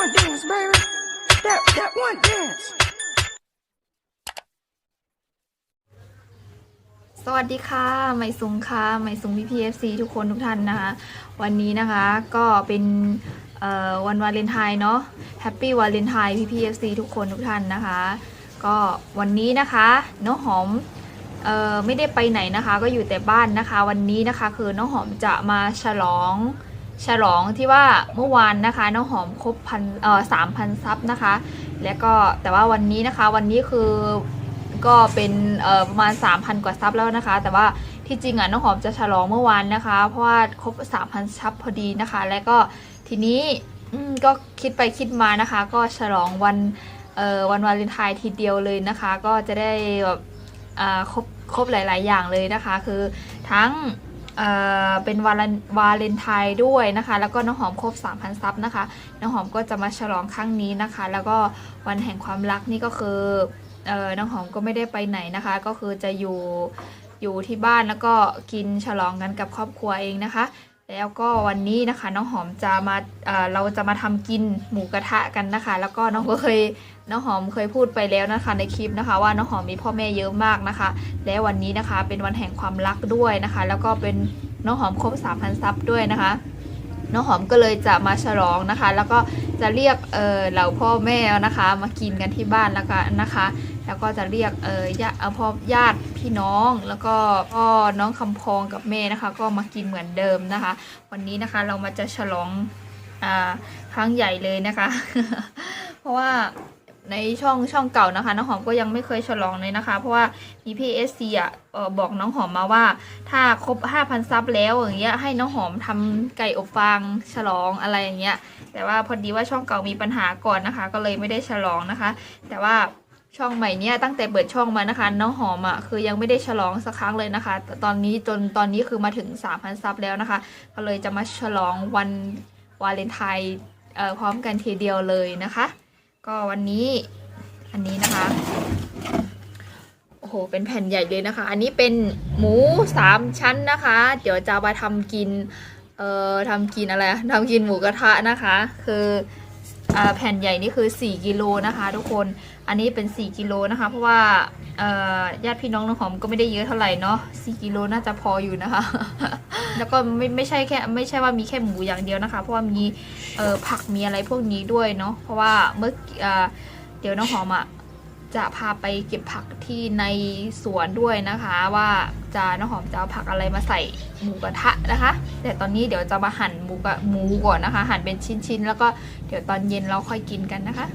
one dance, baby. That that one dance. สวัสดีค่ะ ไมซุงค่ะ ไมซุงพีพีเอฟซีทุกคนทุกท่านนะคะ วันนี้นะคะก็เป็นวันวาเลนไทน์เนาะ แฮปปี้วาเลนไทน์พีพีเอฟซีทุกคนทุกท่านนะคะ ก็วันนี้นะคะน้องหอมออไม่ได้ไปไหนนะคะ ก็อยู่แต่บ้านนะคะ วันนี้นะคะคือน้องหอมจะมาฉลอง ฉลองที่ว่าเมื่อวานนะคะน้องหอมครบพันเอ่อสามพันซับนะคะ แล้วก็แต่ว่าวันนี้นะคะวันนี้คือก็เป็นเอ่อประมาณ 3,000 กว่าซับแล้วนะคะ แต่ว่าที่จริงอะน้องหอมจะฉลองเมื่อวานนะคะ เพราะว่าครบ 3,000 ซับพอดีนะคะ แล้วก็ทีนี้อืก็คิดไปคิดมานะคะ ก็ฉลองวันเอ่อวันวาเลนไทน์ทีเดียวเลยนะคะ ก็จะได้แบบอ่าครบครบหลาย ๆ อย่างเลยนะคะ คือทั้ง เป็นวาเลนวาเลนไทน์ด้วยนะคะ แล้วก็น้องหอมครบ 3,000 ซับนะคะ น้องหอมก็จะมาฉลองครั้งนี้นะคะ แล้วก็วันแห่งความรักนี่ก็คือออน้องหอมก็ไม่ได้ไปไหนนะคะ ก็คือจะอยู่อยู่ที่บ้านแล้วก็กินฉลองกันกับครอบครัวเองนะคะ แล้วก็วันนี้นะคะน้องหอมจะมาเเราจะมาทำกินหมูกระทะกันนะคะ แล้วก็น้องก็เคยน้องหอมเคยพูดไปแล้วนะคะ ในคลิปนะคะ ว่าน้องหอมมีพ่อแม่เยอะมากนะคะ และวันนี้นะคะเป็นวันแห่งความรักด้วยนะคะ แล้วก็เป็นน้องหอมครบ3,000ซับด้วยนะคะน้องหอมก็เลยจะมาฉลองนะคะ แล้วก็จะเรียกเออเหล่าพ่อแม่นะคะ มากินกันที่บ้านแล้วกันนะคะ แล้วก็จะเรียกเออญาติพ่อญาติพี่น้องแล้วก็พ่อน้องคำพองกับแม่นะคะ ก็มากินเหมือนเดิมนะคะ วันนี้นะคะเรามาจะฉลองอ่าครั้งใหญ่เลยนะคะ เพราะว่าในช่องช่องเก่านะคะน้องหอมก็ยังไม่เคยฉลองเลยนะคะ เพราะว่ามีพี่เอสซีอะบอกน้องหอมมาว่า ถ้าครบ 5,000 ซับแล้วอย่างเงี้ยให้น้องหอมทำไก่อบฟางฉลองอะไรอย่างเงี้ยแต่ว่าพอดีว่าช่องเก่ามีปัญหาก่อนนะคะ ก็เลยไม่ได้ฉลองนะคะ แต่ว่า ช่องใหม่เนี่ยตั้งแต่เปิดช่องมานะคะ น้องหอมอะคือยังไม่ได้ฉลองสักครั้งเลยนะคะ ตอนนี้จนตอนนี้คือมาถึง 3,000 ซับแล้วนะคะ ก็เลยจะมาฉลองวันวาเลนไทน์เอ่อพร้อมกันทีเดียวเลยนะคะ ก็วันนี้อันนี้นะคะโอ้โหเป็นแผ่นใหญ่เลยนะคะ อันนี้เป็นหมูสามชั้นนะคะ เดี๋ยวจะมาทำกินเอ่อทำกินอะไรทำกินหมูกระทะนะคะ คืออแผ่นใหญ่นี่คือ 4 กิโลนะคะ ทุกคน อันนี้เป็น 4กิโลนะคะ เพราะว่าญาติพี่น้องน้องหอมก็ไม่ได้เยอะเท่าไหร่เนาะ4กิโลน่าจะพออยู่นะคะ แล้วก็ไม่ไม่ใช่แค่ไม่ใช่ว่ามีแค่หมูอย่างเดียวนะคะ เพราะว่ามีผักมีอะไรพวกนี้ด้วยเนาะ เพราะว่าเมื่อเอ่อเดี๋ยวน้องหอมอะจะพาไปเก็บผักที่ในสวนด้วยนะคะ ว่าจะน้องหอมจะเอาผักอะไรมาใส่หมูกระทะนะคะ แต่ตอนนี้เดี๋ยวจะมาหั่นหมูกระหมูก่อนนะคะ หั่นเป็นชิ้นๆแล้วก็เดี๋ยวตอนเย็นเราค่อยกินกันนะคะ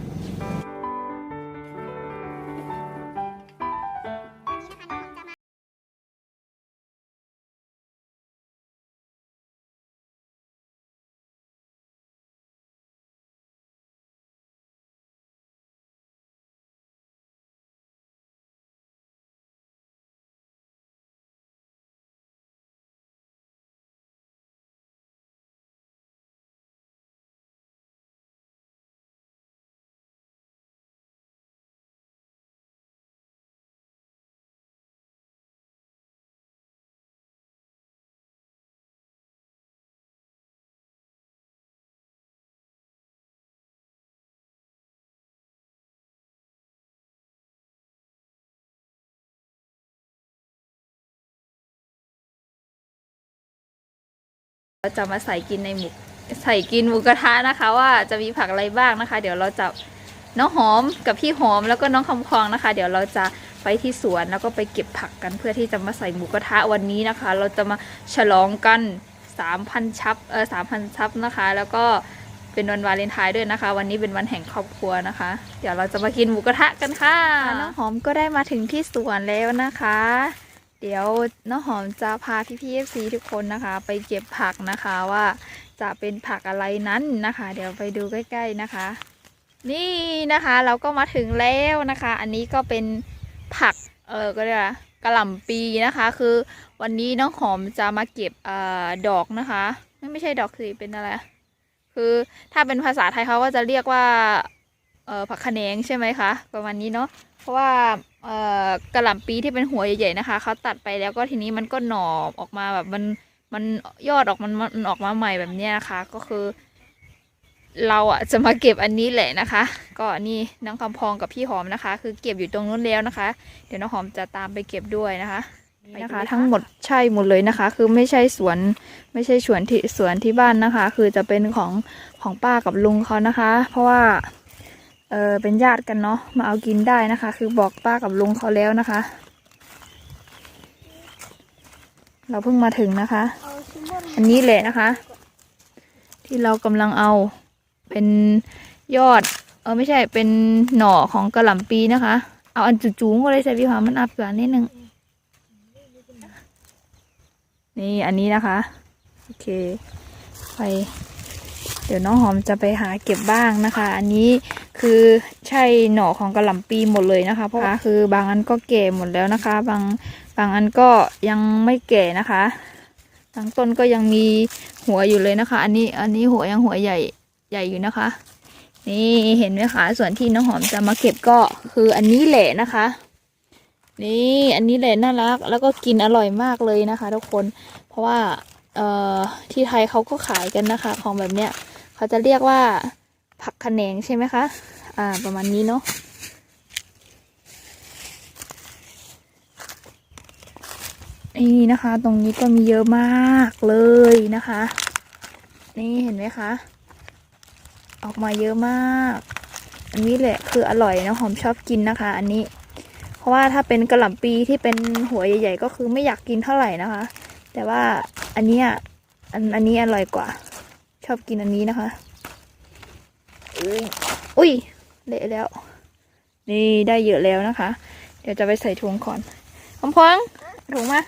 เราจะมาใส่กินในหมูใส่กินหมูกระทะนะคะ ว่าจะมีผักอะไรบ้างนะคะ เดี๋ยวเราจะน้องหอมกับพี่หอมแล้วก็น้องคำพองนะคะ เดี๋ยวเราจะไปที่สวนแล้วก็ไปเก็บผักกันเพื่อที่จะมาใส่หมูกระทะวันนี้นะคะ เราจะมาฉลองกัน 3,000 ชับเออ3,000 ชับนะคะ แล้วก็เป็นวันวาเลนไทน์ด้วยนะคะ วันนี้เป็นวันแห่งครอบครัวนะคะ เดี๋ยวเราจะมากินหมูกระทะกันค่ะ น้องหอมก็ได้มาถึงที่สวนแล้วนะคะ เดี๋ยวน้องหอมจะพาพี่พี่เอฟซีทุกคนนะคะ ไปเก็บผักนะคะว่าจะเป็นผักอะไรนั้นนะคะ เดี๋ยวไปดูใกล้ ๆนะคะ นี่นะคะเราก็มาถึงแล้วนะคะ อันนี้ก็เป็นผักเออก็เรียกว่ากระหล่ำปีนะคะ คือวันนี้น้องหอมจะมาเก็บออดอกนะคะ ไม่ไม่ใช่ดอกสิเป็นอะไรคือถ้าเป็นภาษาไทยเขาก็จะเรียกว่า ผักขะแขนงใช่ไหมคะประมาณนี้เนาะเพราะว่าเอ่อกระหล่ำปีที่เป็นหัวใหญ่ๆนะคะเขาตัดไปแล้วก็ทีนี้มันก็หน่อออกมาแบบมันมันยอดออกมันมันออกมาใหม่แบบเนี้ยนะคะ ก็คือ เราอะจะมาเก็บอันนี้แหละนะคะ ก็นี่น้องคำพองกับพี่หอมนะคะ คือเก็บอยู่ตรงนู้นแล้วนะคะ เดี๋ยวน้องหอมจะตามไปเก็บด้วยนะคะนี่นะคะ ทั้งหมดใช่หมดเลยนะคะ คือไม่ใช่สวนไม่ใช่สวนที่สวนที่บ้านนะคะ คือจะเป็นของของป้ากับลุงเขานะคะ เพราะว่า เออเป็นญาติกันเนาะมาเอากินได้นะคะ คือบอกป้ากับลุงเขาแล้วนะคะ เราเพิ่งมาถึงนะคะ อันนี้แหละนะคะ ที่เรากำลังเอาเป็นยอด เออไม่ใช่เป็นหน่อของกระหล่ำปีนะคะ เอาอันจุ๋งๆก็เลยใส่พี่หอมมันอับกว่านิดนึงนี่อันนี้นะคะ โอเค ไป เดี๋ยวน้องหอมจะไปหาเก็บบ้างนะคะ อันนี้ คือใช่หน่อของกระหล่ำปีหมดเลยนะคะ เพราะว่าคือบางอันก็แก่หมดแล้วนะคะ บางบางอันก็ยังไม่แก่นะคะบางต้นก็ยังมีหัวอยู่เลยนะคะ อันนี้อันนี้หัวยังหัวใหญ่ใหญ่อยู่นะคะ นี่เห็นไหมคะ ส่วนที่น้องหอมจะมาเก็บก็คืออันนี้แหละนะคะ นี่อันนี้แหละน่ารัก แล้วก็กินอร่อยมากเลยนะคะ ทุกคน เพราะว่าเอ่อที่ไทยเขาก็ขายกันนะคะ ของแบบเนี้ยเขาจะเรียกว่า ผักขะแหนงใช่ไหมคะ อ่า ประมาณนี้เนาะนี่นะคะ ตรงนี้ก็มีเยอะมากเลยนะคะ นี่เห็นไหมคะ ออกมาเยอะมาก อันนี้แหละคืออร่อยนะหอมชอบกินนะคะ อันนี้ เพราะว่าถ้าเป็นกระหล่ำปีที่เป็นหัวใหญ่ ๆ ก็คือไม่อยากกินเท่าไหร่นะคะ แต่ว่าอันนี้ยอันอันนี้อร่อยกว่า ชอบกินอันนี้นะคะ อุ้ยเละแล้ว นี่ได้เยอะแล้วนะคะ เดี๋ยวจะไปใส่ถุงก่อนพอมพองถุงมา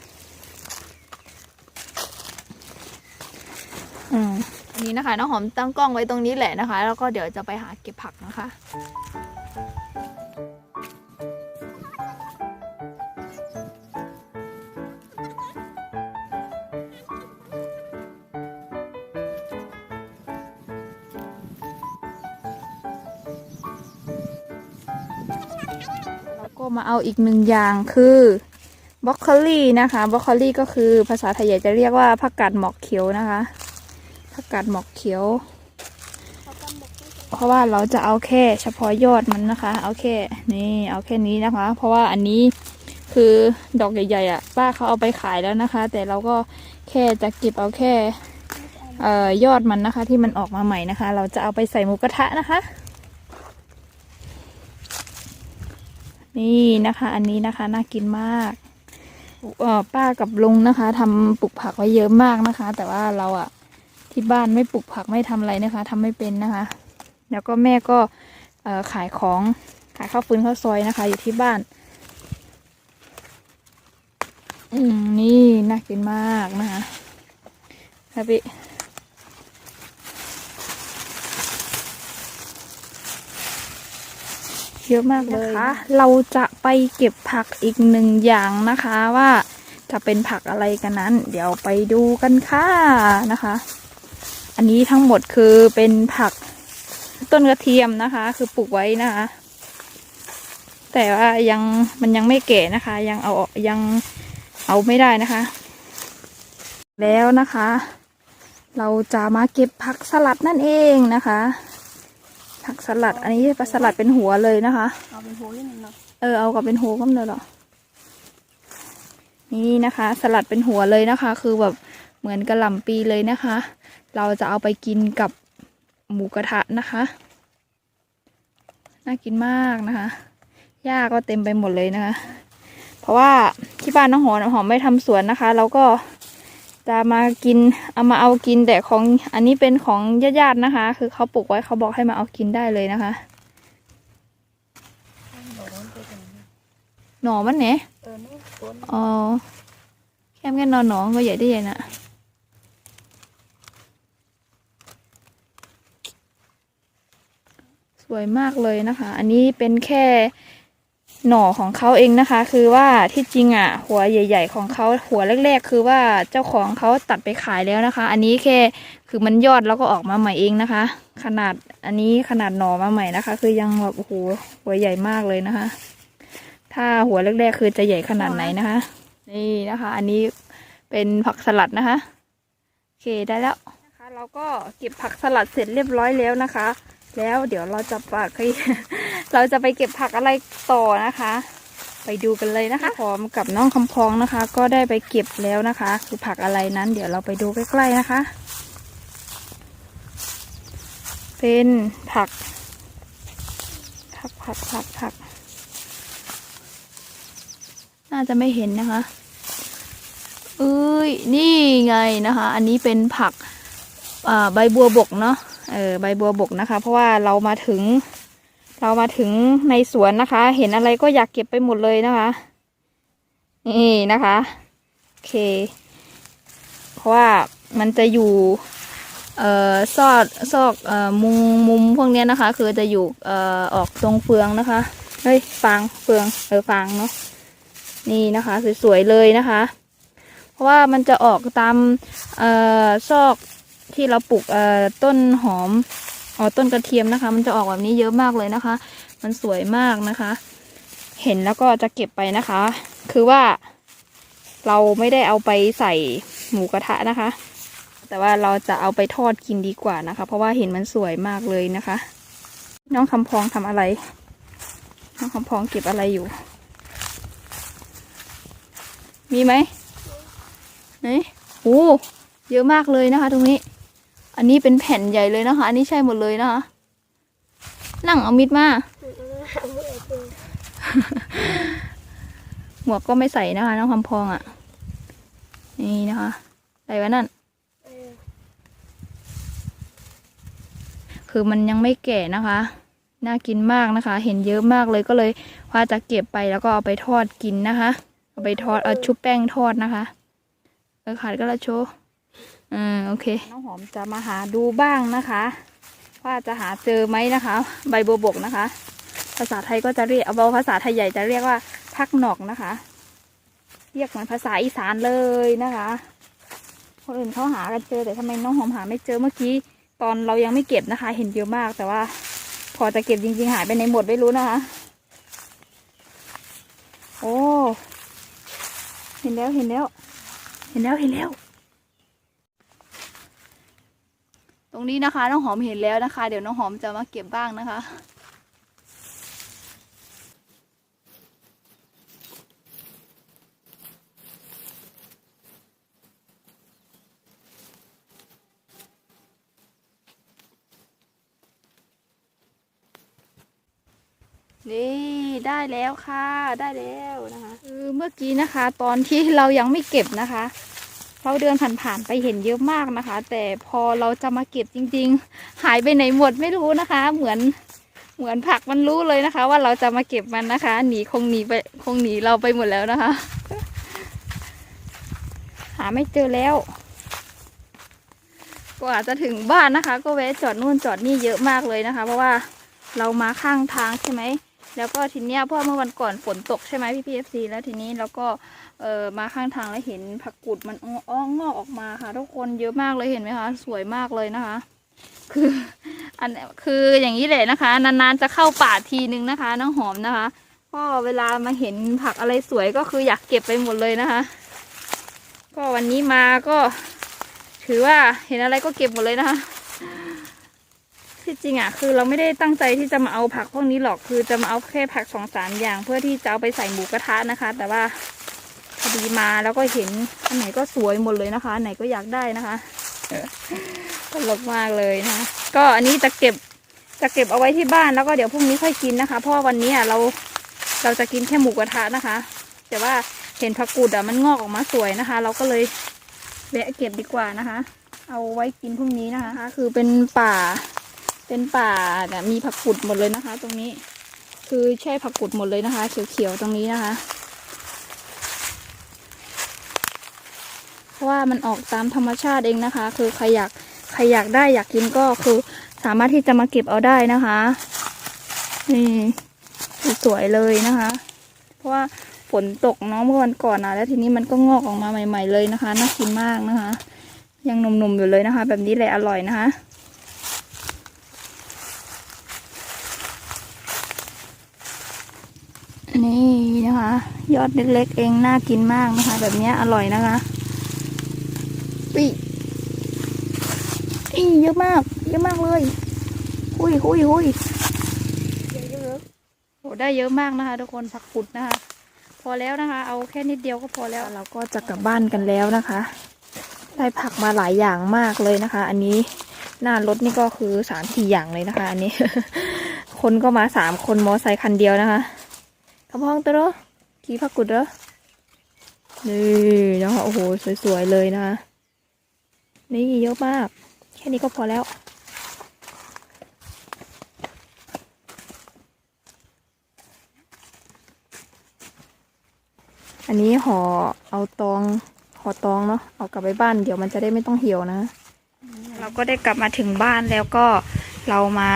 อืมอันนี้นะคะน้องหอมตั้งกล้องไว้ตรงนี้แหละนะคะ แล้วก็เดี๋ยวจะไปหาเก็บผักนะคะ มาเอาอีกหนึ่งอย่างคือบรอกโคลี่นะคะบรอกโคลี่ก็คือภาษาไทยจะเรียกว่าผักกาดหมอกเขียวนะคะผักกาดหมอกเขียว เพราะว่าเราจะเอาแค่เฉพาะยอดมันนะคะ เอาแค่นี่เอาแค่นี้นะคะ เพราะว่าอันนี้คือดอกใหญ่ๆอะป้าเขาเอาไปขายแล้วนะคะ แต่เราก็แค่จะเก็บเอาแค่ออยอดมันนะคะ ที่มันออกมาใหม่นะคะ เราจะเอาไปใส่หมูกระทะนะคะ นี่นะคะ อันนี้นะคะน่ากินมากป้ากับลุงนะคะทำปลูกผักไว้เยอะมากนะคะ แต่ว่าเราอะที่บ้านไม่ปลูกผักไม่ทำอะไรนะคะทำไม่เป็นนะคะ แล้วก็แม่ก็ขายของขายข้าวฟืนข้าวซอยนะคะ อยู่ที่บ้าน อืมนี่น่ากินมากนะคะครับพี่ เยอะมากเลยนะคะ เราจะไปเก็บผักอีกหนึ่งอย่างนะคะว่าจะเป็นผักอะไรกันนั้น เดี๋ยวไปดูกันค่ะนะคะ อันนี้ทั้งหมดคือเป็นผักต้นกระเทียมนะคะ คือปลูกไว้นะคะ แต่ว่ายังมันยังไม่แก่นะคะ ยังเอายังเอาไม่ได้นะคะ แล้วนะคะ เราจะมาเก็บผักสลัดนั่นเองนะคะ ผักสลัด อันนี้ปลาสลัดเป็นหัวเลยนะคะ เอาเป็นโหยนิดหน่อยเออเอากับเป็นหัวก็ไม่เลยเหรอนี่นะคะ สลัดเป็นหัวเลยนะคะ คือแบบเหมือนกระหล่ำปีเลยนะคะ เราจะเอาไปกินกับหมูกระทะนะคะ น่ากินมากนะคะหญ้าก็เต็มไปหมดเลยนะคะ เพราะว่าที่บ้านน้องหอมหอมไม่ทำสวนนะคะ เราก็ จะมากินเอามาเอากินแต่ของอันนี้เป็นของญาติๆนะคะ คือเขาปลูกไว้เขาบอกให้มาเอากินได้เลยนะคะ หน่อมันเนี่ยเออนี่ต้นอ๋อแค่แค่นอนหนอก็ใหญ่ได้ใหญ่นะสวยมากเลยนะคะ อันนี้เป็นแค่ หน่อของเขาเองนะคะ คือว่าที่จริงอะ หัวใหญ่ ๆ ของเขาหัวแรก ๆ คือว่าเจ้าของเขาตัดไปขายแล้วนะคะ อันนี้แค่คือมันยอดแล้วก็ออกมาใหม่เองนะคะ ขนาดอันนี้ขนาดหน่อมาใหม่นะคะ คือยังแบบโอ้โหหัวใหญ่มากเลยนะคะ ถ้าหัวแรกๆคือจะใหญ่ขนาดไหนนะคะ นี่นะคะ อันนี้เป็นผักสลัดนะคะโอเคได้แล้วนะคะเเราก็เก็บผักสลัดเสร็จเรียบร้อยแล้วนะคะ แล้วเดี๋ยวเราจะไปเราจะไปเก็บผักอะไรต่อนะคะ ไปดูกันเลยนะคะพร้อมกับน้องคำพองนะคะ ก็ได้ไปเก็บแล้วนะคะ คือผักอะไรนั้น เดี๋ยวเราไปดูใกล้ๆนะคะ เป็นผัก ผักผักผักผัก น่าจะไม่เห็นนะคะเอ้ยนี่ไงนะคะ อันนี้เป็นผักใบบัวบกเนาะ เออใบบัวบกนะคะ เพราะว่าเรามาถึง เรามาถึงในสวนนะคะ เห็นอะไรก็อยากเก็บไปหมดเลยนะคะ นี่นะคะโอเค เพราะว่ามันจะอยู่เอ่อซอดซอกเอ่อมุมมุมพวกนี้นะคะ คือจะอยู่เอ่อออกตรงเฟืองนะคะเฮ้ยฟางเฟืองเออฟางเนาะนี่นะคะสวยๆเลยนะคะ เพราะว่ามันจะออกตามเอ่อซอก ที่เราปลูกต้นหอมอ๋อต้นกระเทียมนะคะ มันจะออกแบบนี้เยอะมากเลยนะคะ มันสวยมากนะคะ เห็นแล้วก็จะเก็บไปนะคะ คือว่าเราไม่ได้เอาไปใส่หมูกระทะนะคะ แต่ว่าเราจะเอาไปทอดกินดีกว่านะคะ เพราะว่าเห็นมันสวยมากเลยนะคะ น้องคำพองทำอะไร น้องคำพองเก็บอะไรอยู่ มีไหมไหนโอ้เยอะมากเลยนะคะ ตรงนี้ อันนี้เป็นแผ่นใหญ่เลยนะคะ อันนี้ใช่หมดเลยนะคะ นั่งเอามิดมา หมวกก็ไม่ใส่นะคะน้องคำพองอะ่ะ นี่นะคะใส่ไว้นั่น คือมันยังไม่แก่นะคะ น่ากินมากนะคะ เห็นเยอะมากเลยก็เลยว่าจะเก็บไปแล้วก็เอาไปทอดกินนะคะ เอาไปทอดเอาชุบแป้งทอดนะคะเออขาดก็ละโชว์ อืมโอเค น้องหอมจะมาหาดูบ้างนะคะ ว่าจะหาเจอไหมนะคะ ใบบัวบกนะคะ ภาษาไทยก็จะเรียกเอาภาษาไทยใหญ่จะเรียกว่าพักหนอกนะคะ เรียกเหมือนภาษาอีสานเลยนะคะ คนอื่นเขาหากันเจอแต่ทำไมน้องหอมหาไม่เจอเมื่อกี้ ตอนเรายังไม่เก็บนะคะ เห็นเยอะมากแต่ว่า พอจะเก็บจริงๆหายไปในหมดไม่รู้นะคะ โอ้เห็นแล้วเห็นแล้ว เห็นแล้วเห็นแล้ว ต รงนี้นะคะ น้องหอมเห็นแล้วนะคะ เดี๋ยวน้องหอมจะมาเก็บบ้างนะคะ นี่ได้แล้วค่ะ ได้แล้วนะคะ คือเมื่อกี้นะคะ ตอนที่เรายังไม่เก็บนะคะ เราเดินผ่านๆไปเห็นเยอะมากนะคะ แต่พอเราจะมาเก็บจริง ๆ หายไปไหนหมดไม่รู้นะคะ เหมือนเหมือนผักมันรู้เลยนะคะ ว่าเราจะมาเก็บมันนะคะหนีคงหนีไปคงหนีเราไปหมดแล้วนะคะ หาไม่เจอแล้วกว่าจะถึงบ้านนะคะ ก็แวะจอดนู่นจอดนี่เยอะมากเลยนะคะ เพราะว่าเรามาข้างทางใช่ไหม แล้วก็ทีเนี้ยเพราะเมื่อวันก่อนฝนตกใช่ไหมพี่พีเอฟซีแล้วทีนี้เราก็เออมาข้างทางแล้วเห็นผักกุดมันอ้องอกออกมาค่ะ ทุกคนเยอะมากเลยเห็นไหมคะสวยมากเลยนะคะ คืออันคืออย่างนี้แหละนะคะ นานๆจะเข้าป่าทีนึงนะคะน้องหอมนะคะก็เวลามาเห็นผักอะไรสวยก็คืออยากเก็บไปหมดเลยนะคะ ก็วันนี้มาก็ ถือว่าเห็นอะไรก็เก็บหมดเลยนะคะ ที่จริงอะคือเราไม่ได้ตั้งใจที่จะมาเอาผักพวกนี้หรอกคือจะมาเอาแค่ผักสองสามอย่าง เพื่อที่จะเอาไปใส่หมูกระทะนะคะ แต่ว่าพอดีมาแล้วก็เห็นอันไหนก็สวยหมดเลยนะคะอันไหนก็อยากได้นะคะตลกมากเลยนะคะก็อันนี้จะเก็บจะเก็บเอาไว้ที่บ้านแล้วก็เดี๋ยวพรุ่งนี้ค่อยกินนะคะ เพราะวันนี้อะเราเราจะกินแค่หมูกระทะนะคะ แต่ว่าเห็นผักกูดอะมันงอกออกมาสวยนะคะ เราก็เลยแวะเก็บดีกว่านะคะ เอาไว้กินพรุ่งนี้นะคะ คือเป็นป่า เป็นป่าเนี่ยมีผักกุดหมดเลยนะคะ ตรงนี้ คือใช่ผักกุดหมดเลยนะคะ เขียวๆตรงนี้นะคะเพราะว่ามันออกตามธรรมชาติเองนะคะ คือใครอยากใครอยากได้อยากกินก็คือสามารถที่จะมาเก็บเอาได้นะคะนี่สวยเลยนะคะ เพราะว่าฝนตกเนาะเมื่อวันก่อนนะแล้วทีนี้มันก็งอกออกมาใหม่ ๆเลยนะคะ น่ากินมากนะคะ ยังหนุ่มๆอยู่เลยนะคะ แบบนี้แหละอร่อยนะคะ นี่นะคะ ยอดเล็กๆเองน่ากินมากนะคะ แบบนี้อร่อยนะคะปิเอนี่เยอะมาก เยอะมากเลยหุยหุยหุยเยอะโอ้ได้เยอะมากนะคะ ทุกคนผักขุดนะคะ พอแล้วนะคะ เอาแค่นิดเดียวก็พอแล้วเราก็จะกลับบ้านกันแล้วนะคะ ได้ผักมาหลายอย่างมากเลยนะคะ อันนี้หน้ารถนี่ก็คือสามสี่อย่างเลยนะคะ อันนี้ คนก็มาสามคนมอไซค์คันเดียวนะคะกระพองตัว เด้อขี่ผักกุดเด้อนี่นะคะโอ้โห สวยๆเลยนะคะนี่เยอะมาก แค่นี้ก็พอแล้ว อันนี้ห่อเอาตองห่อตองเนาะเอากลับไปบ้านเดี๋ยวมันจะได้ไม่ต้องเหี่ยวนะ เราก็ได้กลับมาถึงบ้านแล้วก็เรามา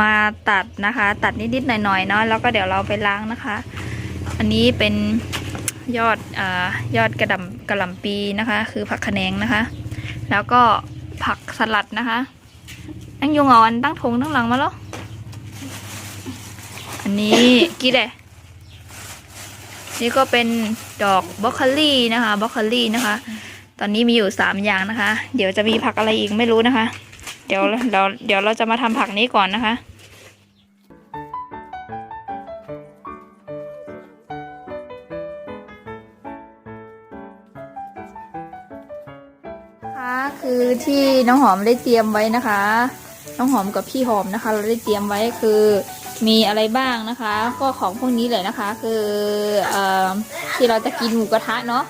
มาตัดนะคะ ตัดนิดๆหน่อยๆเนาะแล้วก็เดี๋ยวเราไปล้างนะคะ อันนี้เป็นยอดอยอดกระดำกระหล่ำปีนะคะ คือผักขะแนงนะคะ แล้วก็ผักสลัดนะคะอังยงอ่อนตั้งทงตั้งหลังมาแล้วอันนี้กี่เดนี่ก็เป็นดอกบรอกโคลี่นะคะบรอกโคลี่นะคะ ตอนนี้มีอยู่สามอย่างนะคะ เดี๋ยวจะมีผักอะไรอีกไม่รู้นะคะ เดี๋ยวเราเดี๋ยวเราจะมาทำผักนี้ก่อนนะคะ น้องหอมได้เตรียมไว้นะคะ น้องหอมกับพี่หอมนะคะ เราได้เตรียมไว้คือมีอะไรบ้างนะคะ ก็ของพวกนี้เลยนะคะ คืออที่เราจะกินหมูกระทะเนาะ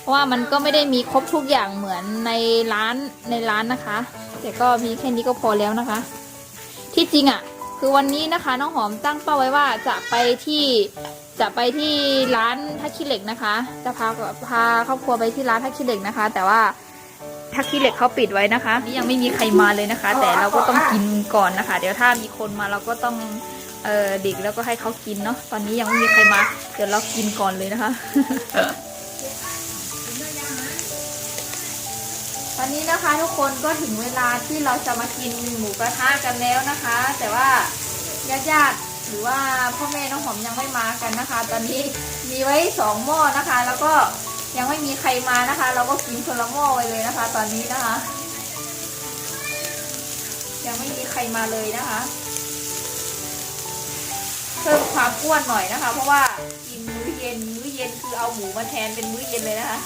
เพราะว่ามันก็ไม่ได้มีครบทุกอย่างเหมือนในร้านในร้านนะคะ แต่ก็มีแค่นี้ก็พอแล้วนะคะ ที่จริงอะ่ะ คือวันนี้นะคะ น้องหอมตั้งเป้าไว้ว่าจะไปที่จะไปที่ร้านทักคิเหล็กนะคะ จะพาพาครอบครัวไปที่ร้านทักคิเหล็กนะคะ แต่ว่า ทักขี้เหล็กเขาปิดไว้นะคะ นี่ยังไม่มีใครมาเลยนะคะ แต่เราก็ต้องกินก่อนนะคะ เดี๋ยวถ้ามีคนมาเราก็ต้องเออเด็กแล้วก็ให้เขากินเนาะตอนนี้ยังไม่มีใครมา เดี๋ยวเรากินก่อนเลยนะคะ ตอนนี้นะคะทุกคนก็ถึงเวลาที่เราจะมากินหมูกระทะกันแล้วนะคะ แต่ว่าญาติๆหรือว่าพ่อแม่น้องหอมยังไม่มากันนะคะ ตอนนี้มีไว้สองหม้อนะคะ แล้วก็ ยังไม่มีใครมานะคะ เราก็กินคนละหม้อไปเลยนะคะ ตอนนี้นะคะ ยังไม่มีใครมาเลยนะคะ เพิ่มความอ้วนหน่อยนะคะ เพราะว่ากินมื้อเย็นมื้อเย็นคือเอาหมูมาแทนเป็นมื้อเย็นเลยนะคะ